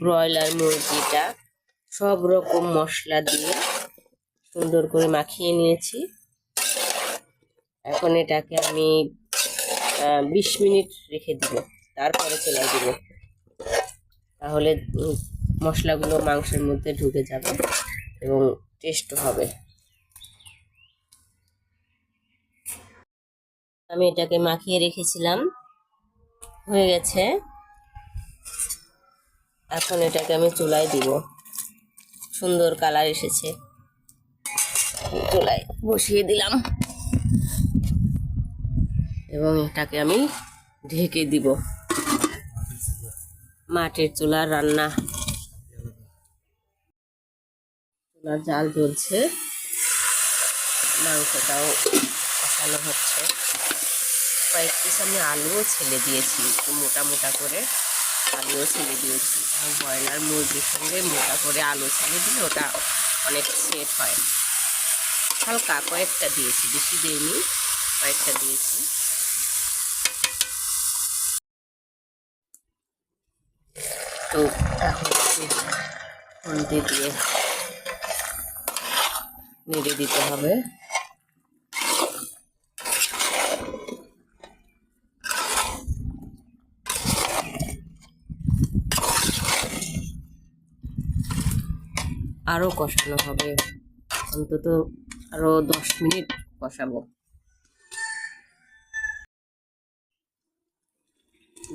Broiler, মুরগিটা সব রকম মশলা দিয়ে সুন্দর করে মাখিয়ে নিয়েছি। এখন এটাকে আমি বিশ মিনিট রেখে দিব, তারপরে চলে দিব। তাহলে মশলাগুলো মাংসের মধ্যে ঢুকে যাবে এবং টেস্ট হবে। আমি এটাকে মাখিয়ে রেখেছিলাম, হয়ে গেছে। এখন এটাকে আমি চুলায় দিব। সুন্দর কালার এসেছে। চুলায় বসিয়ে দিলাম। এবং এটাকে আমি ঢেকে দিব। মাটির চুলার রান্না। চুলার জাল জ্বলছে। মাংসটাও কষানো হচ্ছে। কয়েক পিস আমি আলুও ছেলে দিয়েছি, একটু মোটা মোটা করে। আলুও ছেড়ে দিয়েছি। আর ব্রয়লার মুরগির সঙ্গে মোটা করে আলু ছেড়ে দিলে ওটা অনেক সেট হয়। হালকা কয়েকটা দিয়েছি, বেশি দিইনি, কয়েকটা দিয়েছি। তো এখন দিয়ে নেড়ে দিতে হবে। আরও কষানো হবে। অন্তত আরও দশ মিনিট কষাবো।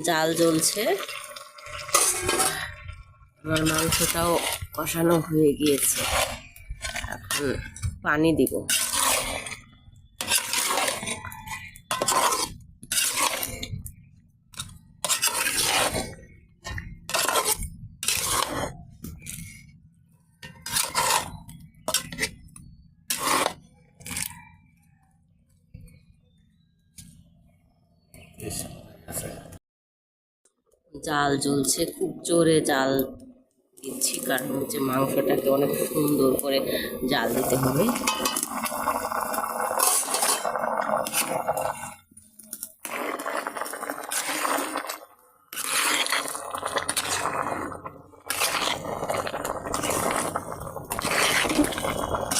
জাল জ্বলছে। আমার মাংসটাও কষানো হয়ে গিয়েছে। এখন পানি দিব। জাল জ্বলছে, খুব জোরে জাল দিচ্ছি, কারণ হচ্ছে মাংসটাকে অনেক সুন্দর করে জাল দিতে হবে।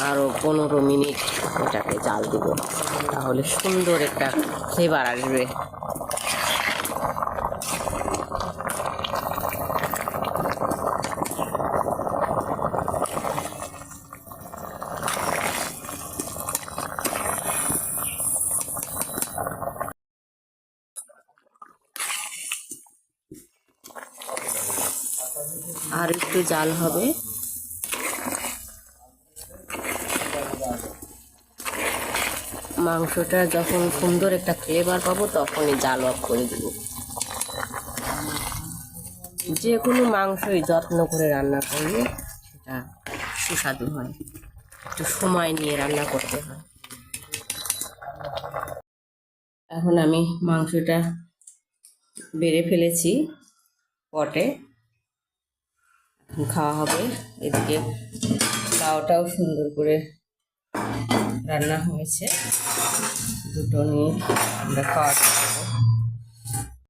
আরও পনেরো মিনিট এটাকে জাল দিব। তাহলে সুন্দর একটা ফ্লেভার আসবে। আর একটু জাল হবে। মাংসটা যখন সুন্দর একটা ফ্লেভার পাবো, তখনই জাল অফ করে দেব। যে কোনো মাংসই যত্ন করে রান্না করলে সেটা সুস্বাদু হয়। একটু সময় নিয়ে রান্না করতে হয়। এখন আমি মাংসটা বেড়ে ফেলেছি পটে। খাওয়া হবে। এদিকে লাউটাও সুন্দর করে রান্না হয়েছে। দুটো নিয়ে আমরা খাওয়া